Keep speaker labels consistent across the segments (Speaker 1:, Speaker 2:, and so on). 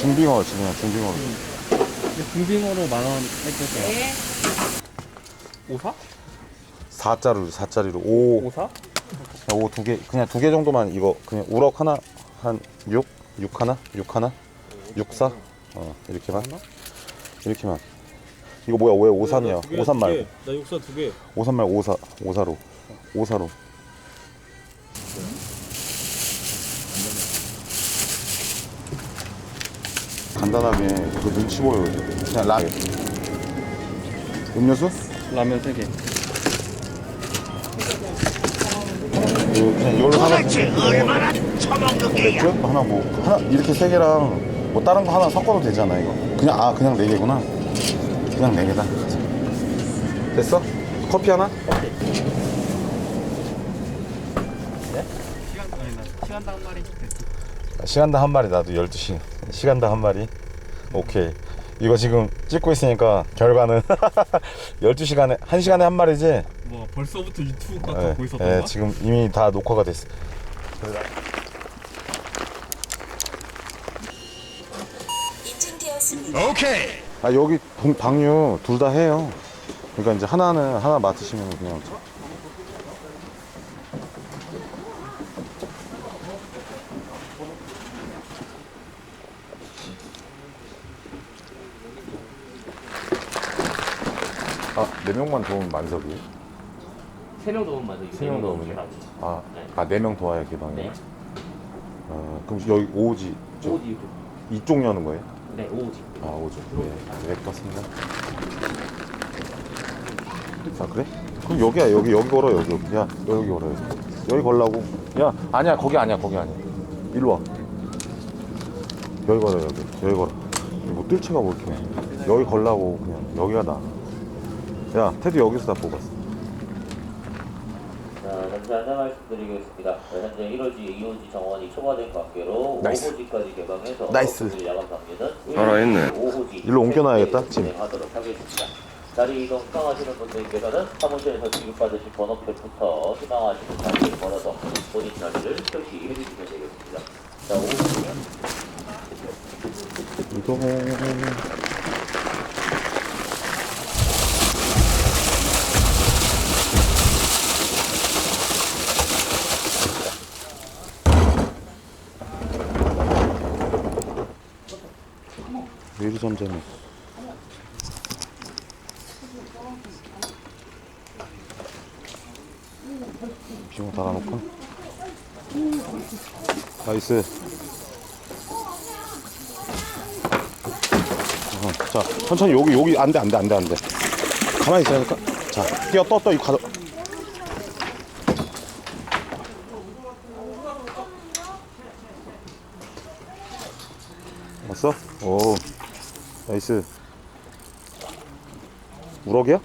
Speaker 1: 중빙어 지금 중빙어.
Speaker 2: 중빙어로 만 원 해주세요.
Speaker 3: 네.
Speaker 2: 오사?
Speaker 1: 4자루 4자리로 5
Speaker 2: 오사?
Speaker 1: 5 두 개 그냥 두 개 정도만 이거 그냥 우럭 하나 한 6? 6 하나? 6 하나? 6 4? 어 이렇게만 이렇게만 이거 뭐야 왜 오삼이야 오삼 말고
Speaker 2: 나 육사 두 개.
Speaker 1: 오삼 말고 오사 오사로 오사로 간단하게 그 눈치 보여 그냥 라 음료수?
Speaker 2: 라면 세 개.
Speaker 1: 그 그냥 이걸로 하나 얼마나 처먹는 게야? 하나 뭐 하나 이렇게 세 개랑 뭐 다른 거 하나 섞어도 되잖아 이거 그냥 아 그냥 네 개구나 그냥 네 개다 됐어? 커피 하나?
Speaker 2: 시간당 한 마리.
Speaker 1: 시간당 한 마리 나도 12시 시간당 한 마리 오케이 이거 지금 찍고 있으니까 결과는 12시간에 1시간에 한 마리지?
Speaker 2: 뭐 벌써부터 유튜브 같은
Speaker 1: 예,
Speaker 2: 거 보이었던
Speaker 1: 예,
Speaker 2: 거야?
Speaker 1: 지금 이미 다 녹화가 됐어
Speaker 3: 입증되었습니다.
Speaker 1: 아 여기 동- 방류 둘 다 해요 그러니까 이제 하나는 하나 맡으시면 그냥 아, 네 명만 도우면 만석이에요?
Speaker 4: 세명 도움 맞아.
Speaker 1: 세명 도움이네. 아,
Speaker 4: 네.
Speaker 1: 아, 네 명 도와야 개방이에요?
Speaker 4: 네.
Speaker 1: 아, 그럼 여기 오지, 저,
Speaker 4: 오지.
Speaker 1: 이쪽 여는 거예요?
Speaker 4: 네, 오지.
Speaker 1: 아, 오죠. 네, 네, 봤습니다. 아, 그래? 그럼 여기야, 여기, 여기 걸어, 여기, 여기. 야, 너 여기 걸어, 여기. 여기 걸라고. 야, 아니야, 거기 아니야, 거기 아니야. 일로 와. 여기 걸어, 여기. 여기 걸어. 뭐 뜰채가 뭐 이렇게. 여기 걸라고, 그냥. 여기가 나. 야, 테드 여기서 다 뽑았어.
Speaker 4: 자, 잠시 안내 말씀드리겠습니다. 네, 현재 1호지, 2호지 정원이 초과된 관계로
Speaker 1: 나이스.
Speaker 4: 5호지까지 개방해서
Speaker 1: 나이스.
Speaker 4: 야간 방류는
Speaker 1: 살아있네.
Speaker 4: 5호지
Speaker 1: 일로 옮겨놔야겠다, 지금.
Speaker 4: 진행하도록 하겠습니다. 자리 이동 희망하시는 분들께서는 사무실에서 지급받으신 번호표부터 희망하시는 자리를 걸어서 본인 자리를 표시해 주시면 되겠습니다. 자, 5호지는
Speaker 1: 이동. 왜 이리 잠잠해? 빙어 달아놓고. 나이스. 어, 자, 천천히 여기 여기 안 돼 안 돼 안 돼 안 돼. 가만히 있으니까. 자, 뛰어 떠 떠 이거 가져. 왔어? 오, 나이스. 우럭이야?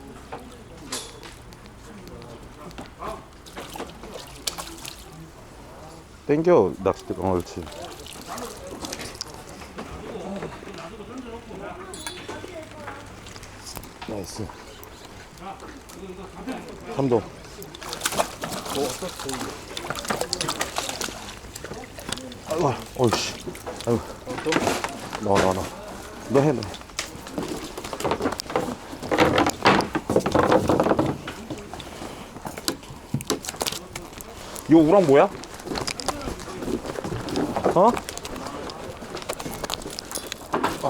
Speaker 1: 땡겨 낚싯대. 어, 그렇지. 나이스. 삼도. 아이고, 어이씨. 아이고. 나와, 나와, 나와. 너 해, 너 해. 이거 우랑 뭐야? 어? 아.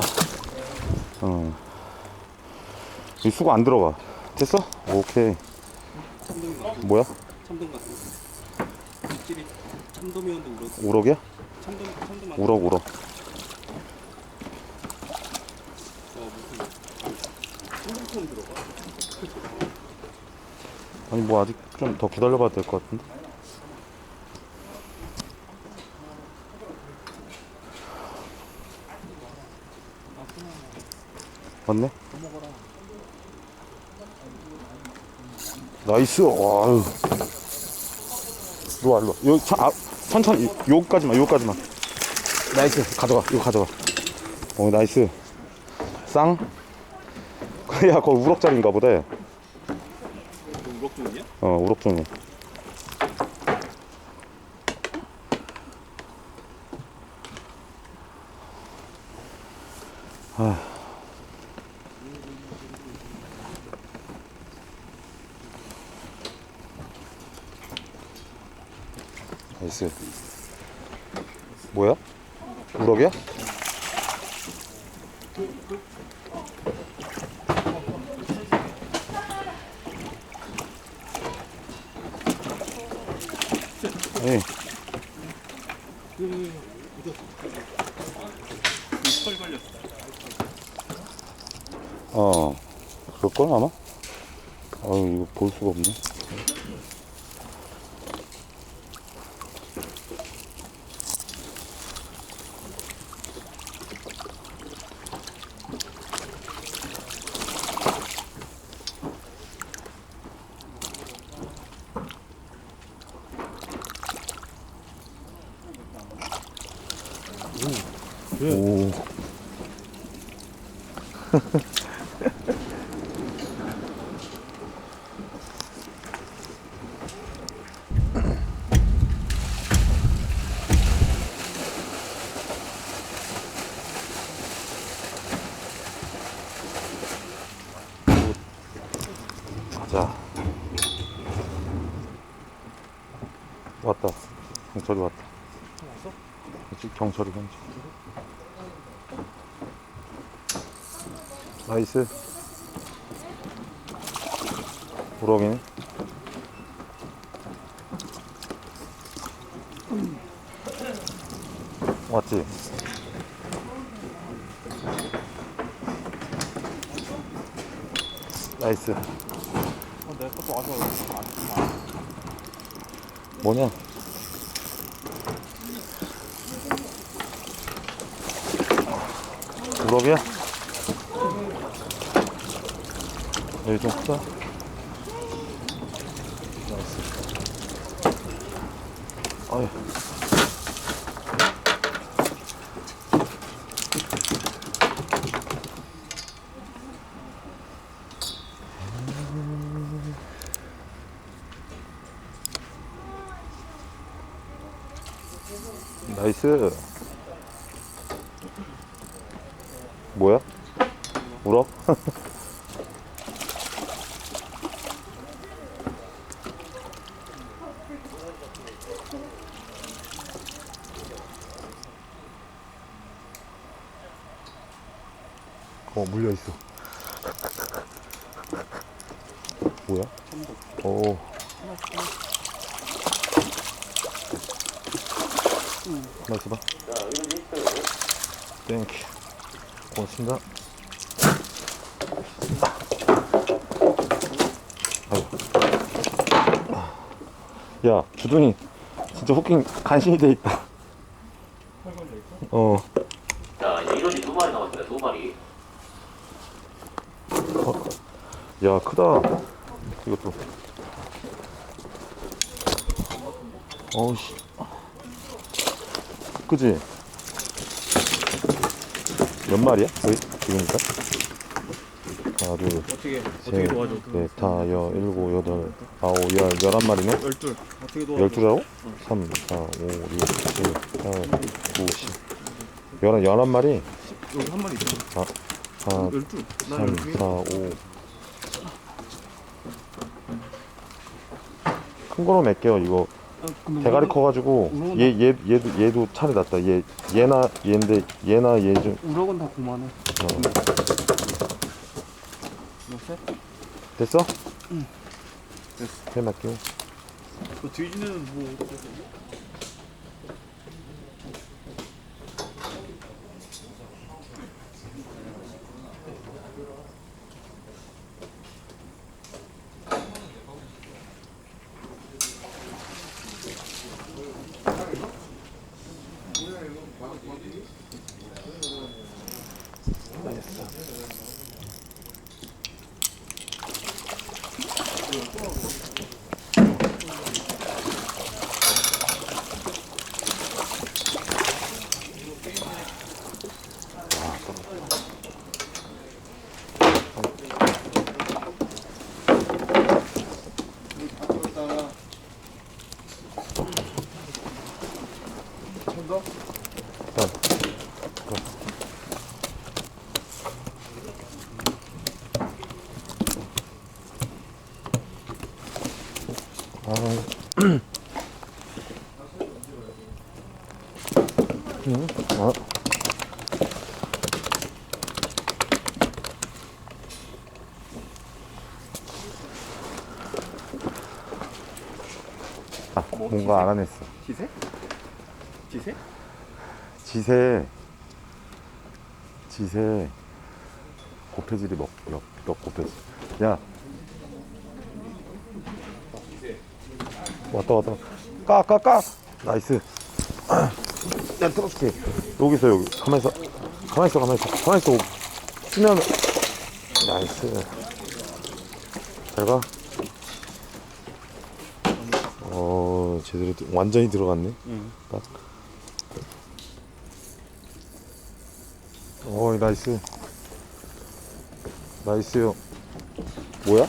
Speaker 1: 어. 이 수고 안 들어가. 됐어? 오케이. 뭐야?
Speaker 2: 참돔 같은 거. 입질이 참돔이었는데 우럭.
Speaker 1: 우럭이야?
Speaker 2: 참돔 참돔.
Speaker 1: 우럭, 우럭.
Speaker 2: 어 참돔 들어가?
Speaker 1: 아니, 뭐 아직 좀 더 기다려봐도 될 것 같은데? 맞네? 나이스, 와유. 일로 와, 일로 와. 요, 천, 아, 천천히, 요까지만, 요까지만. 나이스, 가져가, 이거 가져가. 어, 나이스. 쌍? 야, 그거 우럭짜리인가 보다. 야.
Speaker 2: 그 우럭 종이야?
Speaker 1: 어, 우럭종이. 아. 나이스. 뭐야? 우럭이야? 네.
Speaker 2: 털 걸렸어.
Speaker 1: 어, 그럴 걸, 아마? 아유, 이거 볼 수가 없네. 오. 가자. 왔다. 경찰이 왔다.
Speaker 2: 왔어?
Speaker 1: 경찰이 경찰. 나이스. 우럭이네. 왔지? 나이스.
Speaker 2: 어, 내 것도 와서 안, 안.
Speaker 1: 뭐냐? 우럭이야? 여기 좀 크다. 아유. 나이스. 뭐야? 울 어? 어, 물려 있어. 뭐야?
Speaker 4: 이런 리스트.
Speaker 1: 땡큐. 고맙습니다. 야, 주둥이 진짜 후킹 간신히 돼 있다.
Speaker 2: 어,
Speaker 4: 자, 이제 이론이 두 마리 남았습니다. 두 마리.
Speaker 1: 야, 크다. 이것도. 어우씨. 그지? 몇 마리야? 거의 지금니까? 하나, 둘,
Speaker 2: 어떻게 어떻게
Speaker 1: 셋,
Speaker 2: 도와줘?
Speaker 1: 넷, 다, 여, 일곱, 여덟, 아홉, 열, 열한 마리네?
Speaker 2: 열둘. 어떻게 도와줘?
Speaker 1: 열두라고? 삼, 사, 오, 육, 칠, 팔, 구, 십. 열한, 열한 마리?
Speaker 2: 여기 한 마리 있잖아.
Speaker 1: 하나,
Speaker 2: 열둘. 나
Speaker 1: 삼,
Speaker 2: 열두.
Speaker 1: 사, 오. 큰 거로 맺게요, 이거.
Speaker 2: 아,
Speaker 1: 대가리 커가지고,
Speaker 2: 우럭은
Speaker 1: 얘, 얘, 얘도, 얘도 차례 났다. 얘, 얘나, 얘인데, 얘나 얘 좀,
Speaker 2: 우럭은 다 그만해.
Speaker 1: 어. 됐어?
Speaker 2: 응. 됐어.
Speaker 1: 잘 맞게.
Speaker 2: 그 뒤지는 뭐
Speaker 1: 됐어. 아, 좀 더? 뭔가 알아냈어.
Speaker 2: 지세? 지세?
Speaker 1: 지세 지세 곱해질이 몇, 몇, 몇 곱해질. 야. 왔다 왔다. 까 까 까. 나이스. 내가 틀어줄게. 여기 있어 여기. 가만히 있어. 가만히 있어 가만히 있어. 가만히 있어. 쓰면. 나이스. 잘 가 어 제대로 들- 완전히 들어갔네
Speaker 2: 응.
Speaker 1: 딱. 오, 나이스. 나이스요. 뭐야?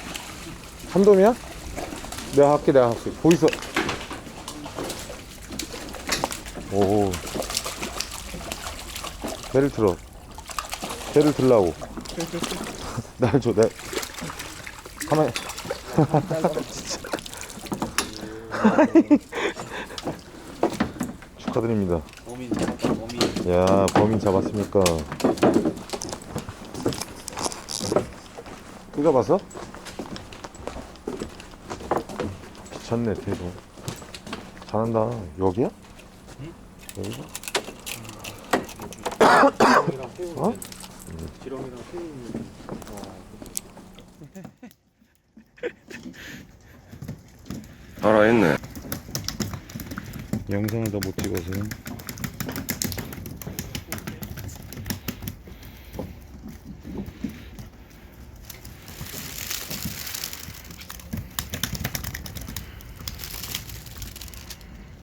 Speaker 1: 삼돔이야? 내가 할게, 내가 할게. 보이서. 오. 배를 틀어. 배를 들라고. 날 줘, 내. 가만히. 진짜. 축하드립니다.
Speaker 2: 범인 잡았다 범인
Speaker 1: 야 범인 잡았습니까? 또 잡았어? 미쳤네 대도 잘한다 여기야? 여기가? 어?
Speaker 2: 지렁이랑 새우
Speaker 3: 알아했네.
Speaker 1: 영상을 더 못 찍어서